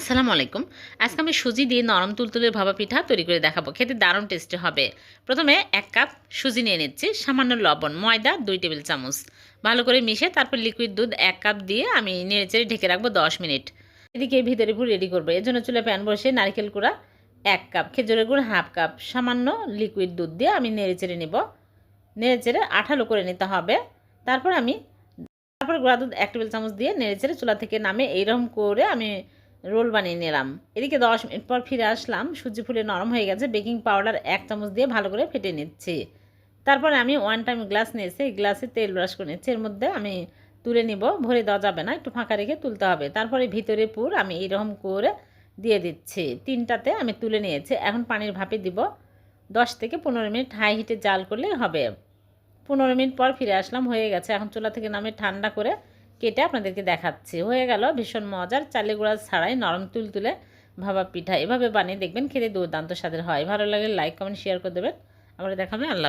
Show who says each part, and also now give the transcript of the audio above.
Speaker 1: আসসালামু আলাইকুম। আজকে আমি সুজি দিয়ে নরম তুলতুলের ভাপা পিঠা তৈরি করে দেখাবো। খেতে দারুণ টেস্টি হবে। প্রথমে এক কাপ সুজি নিয়ে নিচ্ছি, সামান্য লবণ, ময়দা, দুই টেবিল চামচ। ভালো করে মিশে তারপর লিকুইড দুধ এক কাপ দিয়ে আমি নেড়েচেড়ে ঢেকে রাখব দশ মিনিট। এদিকে ভিতরে পুরো রেডি করব। এর জন্য চুলে প্যান বসে নারকেল কুড়া এক কাপ, খেজুরের গুড় হাফ কাপ। সামান্য লিকুইড দুধ দিয়ে আমি নেড়েচেড়ে নেব। নেড়েচেড়ে আঠালো করে নিতে হবে। তারপর আমি, তারপর গুঁড়া দুধ এক টেবিল চামচ দিয়ে নেড়ে নেড়েচেড়ে চুলা থেকে নামে এইরকম করে আমি রোল বানিয়ে নিলাম। এদিকে দশ মিনিট পর ফিরে আসলাম। সুজি ফুলে নরম হয়ে গেছে। বেকিং পাউডার এক চামচ দিয়ে ভালো করে ফেটে নিচ্ছি। তারপরে আমি ওয়ান টাইম গ্লাস নিয়েছি। এই গ্লাসে তেল ব্রাশ করে নিচ্ছি। এর মধ্যে আমি তুলে নিব। ভরে দেওয়া যাবে না। একটু ফাঁকা রেখে তুলতে হবে। তারপরে ভিতরে পুর আমি এইরকম করে দিয়ে দিচ্ছি। তিনটাতে আমি তুলে নিয়েছি। এখন পানির ভাপে দিব। দশ থেকে পনেরো মিনিট হাই হিটে জাল করলেই হবে। পনেরো মিনিট পর ফিরে আসলাম। হয়ে গেছে। এখন চুলা থেকে নামে ঠান্ডা করে কেটে আপনাদেরকে দেখাচ্ছি। হয়ে গেল, ভীষণ মজার। চালে গুঁড়া ছাড়াই নরম তুলতুলে ভাবা পিঠা এভাবে বানিয়ে দেখবেন খেতে দুর্দান্ত স্বাদের হয়। ভালো লাগলে লাইক কমেন্ট শেয়ার করে দেবেন। আমরা দেখাবে আল্লাহ